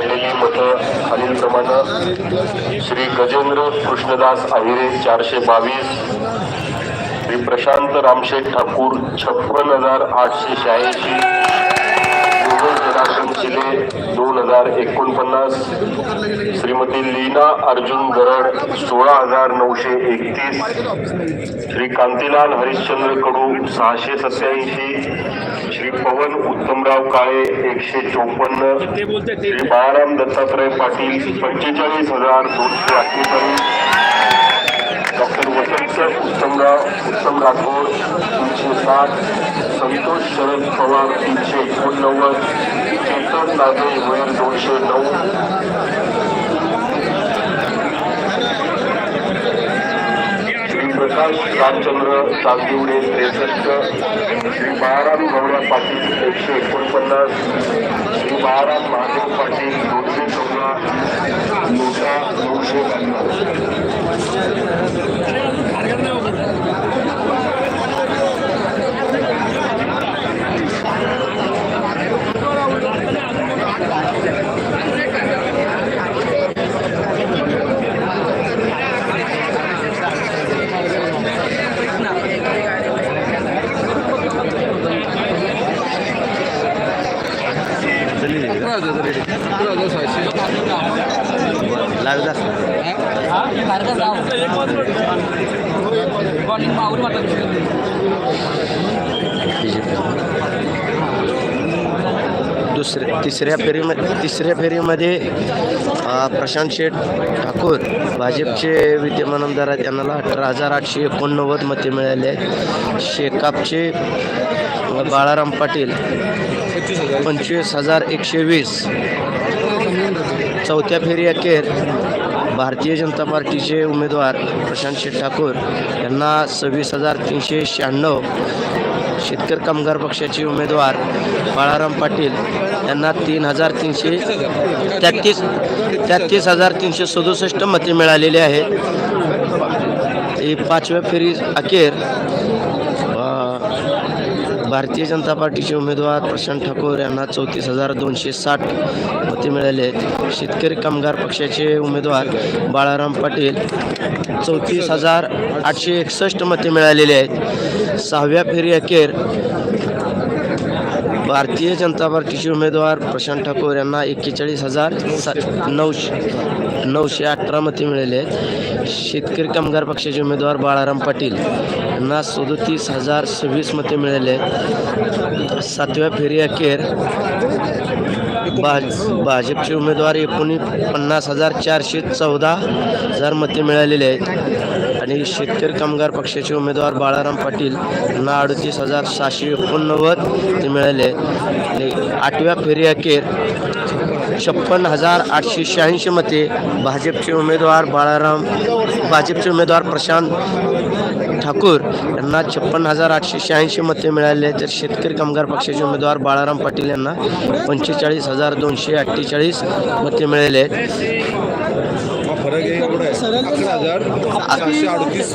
पडलेली मतं खालीलप्रमाणे श्री गजेंद्र कृष्णदास आहिरे चारशे बावीस श्री प्रशांत रामशेठ ठाकूर छप्पन हजार आठशे शहाऐंशी दोन हजार एकोणपन्नास श्रीमती लीना अर्जुन गरड सोळा हजार नऊशे एकतीस श्री कांतीलाल हरिश्चंद्र कडू सहाशे सत्याऐंशी श्री पवन उत्तमराव काळे एकशे चोपन्न श्री बाळाराम दत्तात्रय पाटील पंचेचाळीस हजार दोनशे अठ्ठेचाळीस डॉक्टर वसंत उत्तमराव उत्तम राठोड तीनशे साठ संतोष शरद पवार तीनशे एकोणनव्वद चेतन दादे वैर दोनशे नऊ. श्रीप्रकाश रामचंद्र चांदिवडे त्रेसष्ट. श्री बाळाराम गौरा पाटील एकशे एकोणपन्नास. श्री बाळाराम महादेव पाटील दोनशे चौदा. 这里，这里，这里，这里，这里，这里，पन्नास दुसऱ्या तिसऱ्या फेरीमध्ये तिसऱ्या फेरीमध्ये प्रशांत शेठ ठाकूर भाजपचे विद्यमान आमदार आहेत त्यांना अठरा हजार आठशे एकोणनव्वद मते मिळाले आहेत. शेकापचे बाळाराम पाटील पंचवीस हजार एकशे वीस. चौथ्या फेरी अखेर भारतीय जनता पार्टीचे उमेदवार प्रशांत शेठ ठाकूर यांना सव्वीस हजार तीनशे शहाण्णव शेतकरी कामगार पक्षाचे उमेदवार बाळाराम पाटील यांना तीन हजार तीनशे तेहतीस तेहतीस हजार तीनशे सदुसष्ट मते मिळालेली आहेत ही पाचव्या फेरी अखेर भारतीय जनता पार्टीचे उमेदवार प्रशांत ठाकूर यांना चौतीस हजार दोनशे साठ मते मिळाले आहेत. शेतकरी कामगार पक्षाचे उमेदवार बाळाराम पाटील चौतीस हजार आठशे एकसष्ट मते मिळालेले आहेत. सहाव्या फेरी अखेर भारतीय जनता पार्टीचे उमेदवार प्रशांत ठाकूर यांना एक्केचाळीस हजार सा नऊशे नऊशे अठरा मते मिळाले आहेत. शेतकरी कामगार पक्षाचे उमेदवार बाळाराम पाटील यांना सदोतीस हजार सव्वीस मते मिळाले आहेत. सातव्या फेरी अखेर भाज भाजपचे उमेदवार एकोणी पन्नास हजार चारशे चौदा हजार मते मिळालेले आहेत. आणि शेतकरी कामगार पक्षाचे उमेदवार बाळाराम पाटील यांना अडतीस हजार सहाशे एकोणनव्वद ते मिळाले आहेत. आणि आठव्या फेरी अखेर छप्पन हजार आठशे शहाऐंशी मते भाजपचे उमेदवार बाळाराम भाजपचे उमेदवार प्रशांत ठाकूर यांना छप्पन हजार आठशे शहाऐंशी मते मिळाले. तर शेतकरी कामगार पक्षाचे उमेदवार बाळाराम पाटील यांना पंचेचाळीस हजार दोनशे अठ्ठेचाळीस मते मिळाले. आहेत अकरा हजार सहाशे अडतीस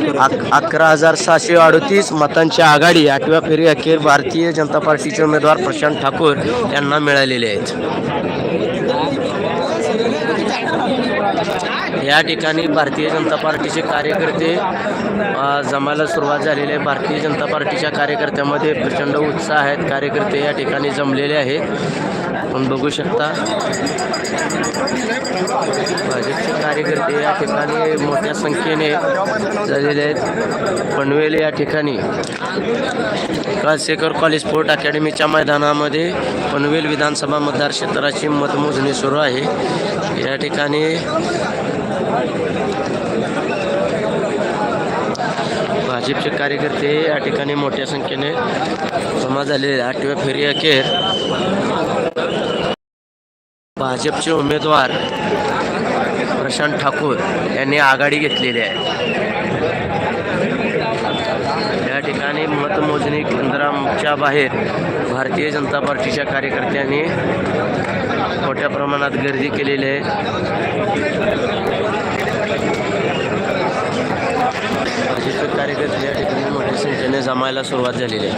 अकरा हजार सहाशे अडतीस मतांची आघाडी आठव्या फेरी अखेर भारतीय जनता पार्टीचे उमेदवार प्रशांत ठाकूर यांना मिळालेले आहेत. या ठिकाणी भारतीय जनता पार्टीचे कार्यकर्ते जमायला सुरुवात झालेली आहे. भारतीय जनता पार्टीच्या कार्यकर्त्यामध्ये प्रचंड उत्साह आहेत. कार्यकर्ते या ठिकाणी जमलेले आहेत. आपण बघू शकता भाजपचे कार्यकर्ते या ठिकाणी मोठ्या संख्येने झालेले आहेत. पनवेल या ठिकाणी कालसेकर कॉलेज स्पोर्ट अकॅडमीच्या मैदानामध्ये पनवेल विधानसभा मतदार क्षेत्राची मतमोजणी सुरू आहे. या ठिकाणी भाजपचे कार्यकर्ते या ठिकाणी मोठ्या संख्येने जमा झालेले आठव्या फेरी अखेर भाजपचे उमेदवार प्रशांत ठाकूर यांनी आघाडी घेतलेली आहे. या ठिकाणी मतमोजणी केंद्राच्या बाहेर भारतीय जनता पार्टीच्या कार्यकर्त्यांनी मोठ्या प्रमाणात गर्दी केलेली आहे भाजपचे कार्यकर्ते या ठिकाणी मोठ्या संख्येने जमायला सुरुवात झालेली आहे.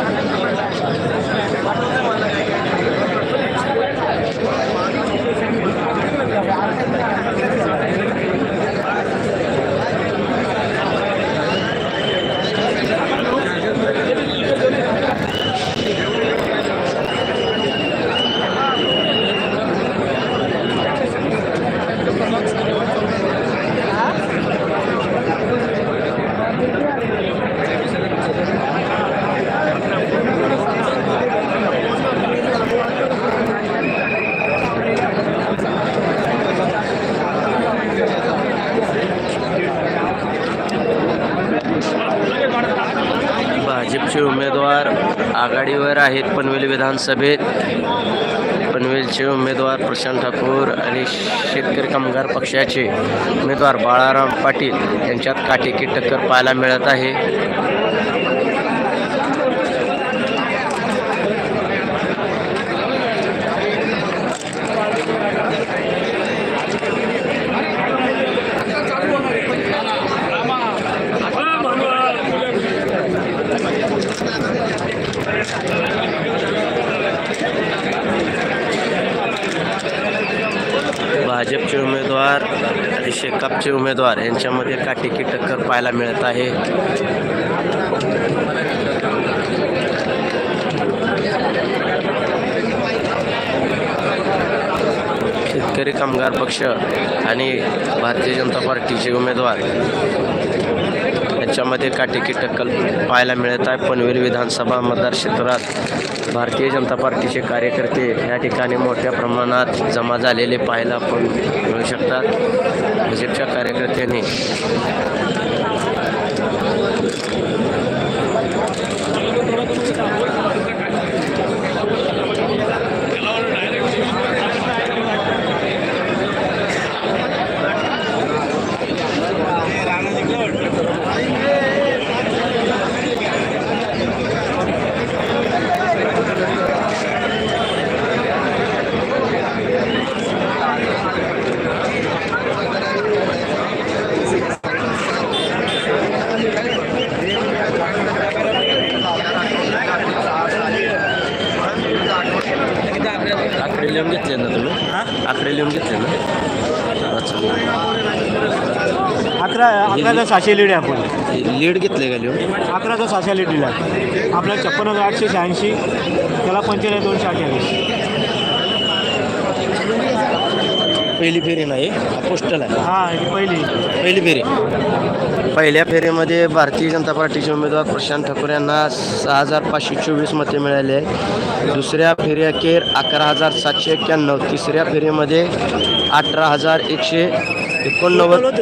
भाजपचे उमेदवार आघाडीवर आहेत. पनवेल विधानसभेत पनवेलचे उमेदवार प्रशांत ठाकूर आणि शेतकरी कामगार पक्षाचे उमेदवार बाळाराम पाटील यांच्यात काटेकी टक्कर पाहायला मिळत आहे भाजपचे उमेदवार कपचे उमेदवार यांच्यामध्ये काटेकी टक्कर पाहायला मिळत आहे? शेतकरी कामगार पक्ष आणि भारतीय जनता पार्टीचे उमेदवार याच्यामध्ये काटेकी टक्कल पाहायला मिळत आहे? पनवेल विधानसभा मतदारक्षेत्रात भारतीय जनता पार्टीचे कार्यकर्ते या ठिकाणी मोठ्या प्रमाणात जमा झालेले पाहायला आपण मिळू शकतात. भाजपच्या कार्यकर्त्यांनी आकडे लिहून घेतले ना? अच्छा अकरा अकराचा सहाशे लीड आहे आपण लीड घेतले का लिहून? अकराचा सहाशे लीड दिला. आपल्याला छप्पन हजार आठशे शहाऐंशी त्याला पंचेचाळीस दोनशे अठ्ठावीस. पहिली फेरी नाही पोस्टल आहे. हां ही पहिली. पहिली फेरी. पहिल्या फेरीमध्ये भारतीय जनता पार्टीचे उमेदवार प्रशांत ठाकूर यांना सहा हजार पाचशे चोवीस मते मिळाले आहेत. दुसऱ्या फेरी अखेर अकरा हजार सातशे एक्क्याण्णव तिसऱ्या फेरीमध्ये अठरा हजार एकशे एकोणनव्वद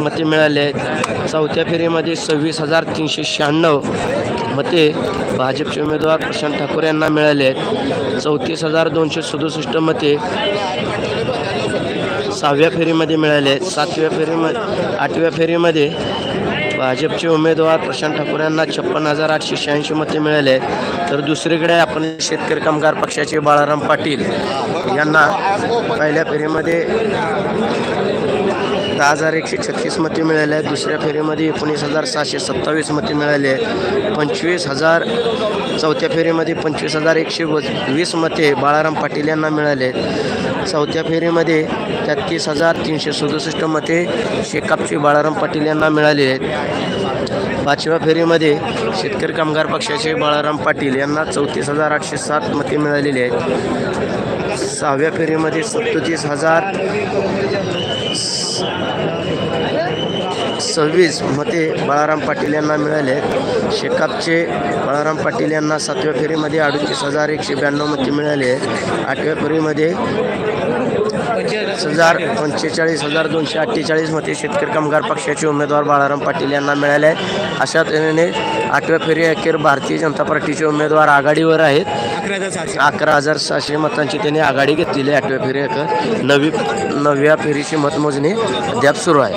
मते मिळाले आहेत. चौथ्या फेरीमध्ये सव्वीस हजार तीनशे शहाण्णव मते भाजपचे उमेदवार प्रशांत ठाकूर यांना मिळाले आहेत. चौतीस हजार दोनशे सदुसष्ट मते सहाव्या फेरीमध्ये मिळाले. आहेत सातव्या फेरीमध्ये आठव्या फेरीमध्ये भाजपचे उमेदवार प्रशांत ठाकूर यांना छप्पन हजार आठशे शहाऐंशी मते मिळाले. आहेत तर दुसरीकडे आपण शेतकरी कामगार पक्षाचे बाळाराम पाटील यांना पहिल्या फेरीमध्ये दहा हजार एकशे छत्तीस मते मिळाले आहेत. दुसऱ्या फेरीमध्ये एकोणीस हजार सहाशे सत्तावीस मते मिळाले आहेत. पंचवीस हजार चौथ्या फेरीमध्ये पंचवीस हजार एकशे व वीस मते बाळाराम पाटील यांना मिळाले आहेत. चौथ्या फेरीमध्ये तेहतीस हजार तीनशे सदुसष्ट मते शेकापचे बाळाराम पाटील यांना मिळाले आहेत. पाचव्या फेरीमध्ये शेतकरी कामगार पक्षाचे बाळाराम पाटील यांना चौतीस हजार आठशे सात मते मिळालेली आहेत. सहाव्या फेरीमध्ये सत्तोतीस हजार सव्वीस मते बाळाराम पाटील यांना मिळाले. आहेत शेकापचे बाळाराम पाटील यांना सातव्या फेरीमध्ये अडतीस हजार एकशे ब्याण्णव मते मिळाले. आहेत आठव्या फेरीमध्ये हजार पंचेचाळीस हजार दोनशे अठ्ठेचाळीस मते शेतकरी कामगार पक्षाचे उमेदवार बाळाराम पाटील यांना मिळाले. आहेत अशा तऱ्हेने आठव्या फेरी अखेर भारतीय जनता पार्टीचे उमेदवार आघाडीवर आहेत. सहाशे. अकरा हजार सहाशे मतांची त्यांनी आघाडी घेतलेली आठव्या फेरी नवी नवव्या फेरीची मतमोजणी अद्याप सुरू आहे.